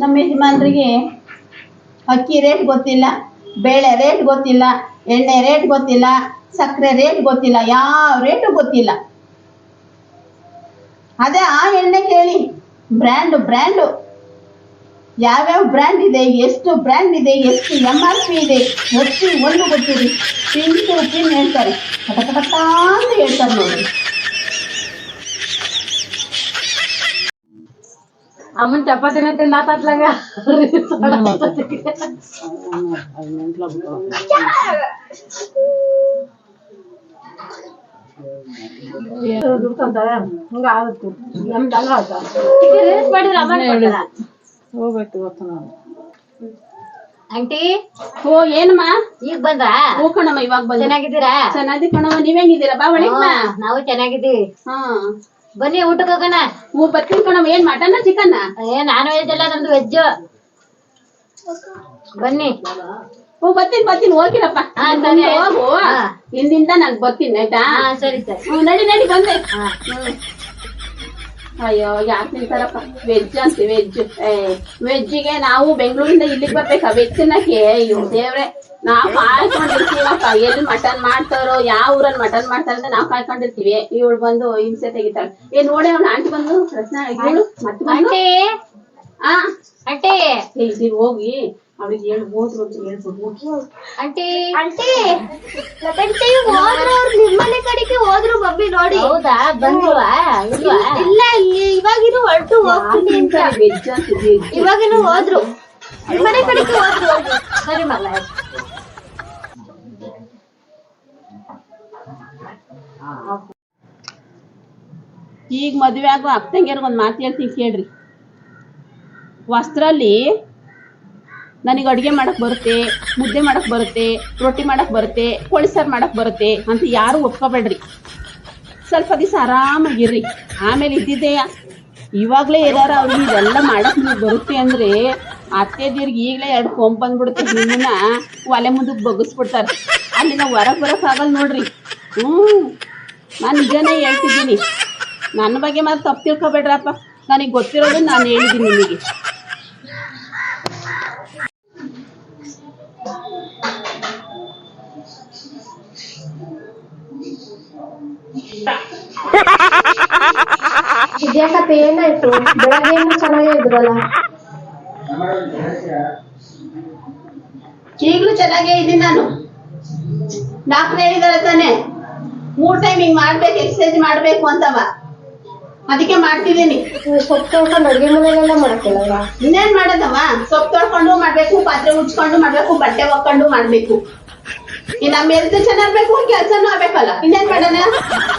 ನಮ್ಮ ಯಜಮಾನ್ರಿಗೆ ಅಕ್ಕಿ ರೇಟ್ ಗೊತ್ತಿಲ್ಲ, ಬೇಳೆ ರೇಟ್ ಗೊತ್ತಿಲ್ಲ, ಎಣ್ಣೆ ರೇಟ್ ಗೊತ್ತಿಲ್ಲ, ಸಕ್ಕರೆ ರೇಟ್ ಗೊತ್ತಿಲ್ಲ, ಯಾವ ರೇಟು ಗೊತ್ತಿಲ್ಲ. ಅದೇ ಆ ಎಣ್ಣೆ ಕೇಳಿ ಬ್ರ್ಯಾಂಡು ಬ್ರ್ಯಾಂಡು ಯಾವ್ಯಾವ ಬ್ರ್ಯಾಂಡ್ ಇದೆ, ಎಷ್ಟು ಬ್ರ್ಯಾಂಡ್ ಇದೆ, ಎಷ್ಟು ಎಂ ಆರ್ ಪಿ ಇದೆ ಒಟ್ಟು ಒಂದು ಗೊತ್ತಿರಿ. ಪಿನ್ ಟು ಪಿನ್ ಹೇಳ್ತಾರೆ. ಪಟ ಅಂತ ಹೇಳ್ತಾರೆ ನೋಡಿ ಅಮ್ಮನ್ ಚಪಾತಿನ ತಿನ್ನಾತತ್ಲಂಗ ಹಂಗ ಆಗುತ್ತೆ ನಮ್ದಲ್ಲ ಮಾಡಿದ್ರ ಅಮ್ಮ ಹೋಗ್ಬೇಕು ಇವತ್ತು ನಾನು ಆಂಟಿ ಓ ಏನಮ್ಮ ಈಗ ಬಂದ್ರಾ ಹೂ ಕಣಮ್ಮ ಇವಾಗ ಬಂದ ಚೆನ್ನಾಗಿದ್ದೀರಾ ಚೆನ್ನಾಗಿ ಕಣಮ್ಮ ನೀವ್ ಹೆಂಗಿದ್ದೀರಾ ಬಾ ಒಳಗ್ ಬಾ. ಹಾ, ನಾವು ಚೆನ್ನಾಗಿದ್ದೀವಿ ಹಾ ಬನ್ನಿ ಊಟಕ್ಕೆ ಹೋಗೋಣ. ಹೂ ಬರ್ತೀನಿ ಕಣಮ್ಮ. ಏನ್ ಮಟನ್ ಚಿಕನ್ ಏ ನಾನ್ ವೆಜ್ ಅಲ್ಲ ನಮ್ದು ವೆಜ್ ಬನ್ನಿ. ಹೂ ಬರ್ತೀನಿ ಬರ್ತೀನಿ. ಹೋಗಿರಪ್ಪ. ಹಾ, ನೀನ್ ಸರಿ ಮುಂದೆ ಆಯ್ತು. ಹೋಗು. ಹಾ. ಹಿಂದಿಂದ ನಾನ್ ಬರ್ತೀನಿ ಆಯ್ತಾ? ಹಾ ಸರಿ ಸರಿ. ನಡಿ ನಡಿ ಬಂದೆ. ಹಾ. ಅಯ್ಯೋ ಯಾಕೆ ತಿಂತಾರಪ್ಪ ವೆಜ್ ಜಾಸ್ತಿ ವೆಜ್ ವೆಜ್ಜಿಗೆ ನಾವು ಬೆಂಗಳೂರಿಂದ ಇಲ್ಲಿಗೆ ಬರ್ಬೇಕಾ? ವೆಜ್ ತಿನ್ನಕ್ಕೆ? ಅಯ್ಯೋ ದೇವ್ರೆ. ನಾವು ಕಾಯ್ಕೊಂಡಿರ್ತೀವಪ್ಪ ಎಲ್ಲಿ ಮಟನ್ ಮಾಡ್ತಾರೋ ಯಾವ ಊರಲ್ಲಿ ಮಟನ್ ಮಾಡ್ತಾರ ಅಂತ ನಾವು ಕಾಯ್ಕೊಂಡಿರ್ತೀವಿ. ಇವಳು ಬಂದು ಹಿಂಸೆ ತೆಗಿತಾಳೆ. ಏ ನೋಡಿ ಅವ್ನ ಆಂಟಿ ಬಂದು ಪ್ರಶ್ನೆ ಇವಳು ಮತ್ತೆ ಆಂಟಿ ಹೋಗಿ. ಅವ್ಳಿಗೆ ಹೇಳು ಹೋದ್ರು ಅಂತ ಹೇಳ್ಬಿಡು ಹೋಗಿ ಆಂಟಿ ಆಂಟಿ ಲತಂಟಿ ಹೋದ್ರು ಅವ್ರು ನಿಮ್ಮನೆ ಕಡೆಗೆ ಹೋದ್ರು ಮಮ್ಮಿ ನೋಡಿ. ಹೌದಾ? ಬಂದ್ವಾ ಇಲ್ವಾ? ಇಲ್ಲ ಇವಾಗಿನ ಹೊರಟು ಹೋಗ್ತೀನಿ ಅಂತ. ಇವಾಗಿನ ಹೋದ್ರು. ನಿಮ್ಮನೆ ಕಡೆಗೆ ಹೋದ್ರು. ಸರಿ ಮಗಳ. ಈಗ ಮದುವೆ ಆಗೋ ಅಕ್ಕಂಗೆ ಒಂದು ಮಾತು ಹೇಳ್ತೀನಿ ಕೇಳ್ರಿ. ವಸ್ತ್ರಲ್ಲಿ ನನಗೆ ಅಡುಗೆ ಮಾಡಕ್ ಬರುತ್ತೆ, ಮುದ್ದೆ ಮಾಡಕ್ ಬರುತ್ತೆ, ರೊಟ್ಟಿ ಮಾಡಕ್ ಬರುತ್ತೆ, ಕೋಳಿ ಸಾರು ಮಾಡಕ್ ಬರುತ್ತೆ ಅಂತ ಯಾರು ಒಪ್ಕೋಬೇಡ್ರಿ. ಸ್ವಲ್ಪ ದಿವಸ ಆರಾಮಾಗಿರ್ರಿ. ಆಮೇಲೆ ಇದ್ದಿದ್ದೆಯ ಇವಾಗಲೇ ಇರಾರ ಅವ್ರಿಗೆ ಇದೆಲ್ಲ ಮಾಡಕ್ ನೀವು ಬರುತ್ತೆ ಅಂದ್ರೆ ಅತ್ತೆದಿರ್ಗೆ ಈಗಲೇ ಎರಡು ಕೊಂಬ್ ಬಂದ್ಬಿಡುತ್ತೆ ನಿಮ್ಮನ್ನ. ಒಲೆ ಮುಂದಕ್ಕೆ ಬಗ್ಗಿಸ್ಬಿಡ್ತಾರೆ ನಾವು ಹೊರಗೆ ಬರೋಕ್ಕಾಗಲ್ಲ ನೋಡ್ರಿ. ಹ್ಞೂ ನಾನು ನಿಜನೇ ಹೇಳ್ತಿದ್ದೀನಿ. ನನ್ನ ಬಗ್ಗೆ ಮಾತ್ರ ತಪ್ಪು ತಿಳ್ಕೊಬೇಡ್ರಪ್ಪ. ನನಗೆ ಗೊತ್ತಿರೋದು ನಾನು ಹೇಳಿದ್ದೀನಿ ನಿಮಗೆ. ಇದ್ಯಾಕತ್ತೆ ಏನಾಯ್ತು ಬೆಳಗ್ಗೆ ಚೆನ್ನಾಗೇ ಇದ್ರಲ್ಲ ಈಗಲೂ ಚೆನ್ನಾಗೇ ಇದ್ದೀನಿ ನಾನು. ಡಾಕ್ಟರ್ ಹೇಳಿದಾರೆ ತಾನೆ. ಮೂರ್ ಟೈಮ್ ಹಿಂಗ್ ಮಾಡ್ಬೇಕು ಎಕ್ಸರ್ಸೈಸ್ ಮಾಡ್ಬೇಕು ಅಂತವ. ಅದಕ್ಕೆ ಮಾಡ್ತಿದ್ದೀನಿ. ಸೊಪ್ಪು ತೊಳ್ಕೊಂಡು ಅಡುಗೆ ಮನೆಗೆಲ್ಲ ಮಾಡಕ್ಕಿಲ್ಲವಾ ಇನ್ನೇನ್ ಮಾಡೋದಮ್ಮ ಸೊಪ್ಪು ತೊಳ್ಕೊಂಡು ಮಾಡ್ಬೇಕು ಪಾತ್ರೆ ಉಜ್ಕೊಂಡು ಮಾಡ್ಬೇಕು ಬಟ್ಟೆ ಒಕ್ಕೊಂಡು ಮಾಡ್ಬೇಕು. ಈ ನಮ್ಮ ಹೆಲ್ತ್ ಚೆನ್ನಾಗ್ಬೇಕು ಕೆಲ್ಸನೂ ಆಗ್ಬೇಕಲ್ಲ. ಇನ್ನೇನ್ ಮಾಡೋಣ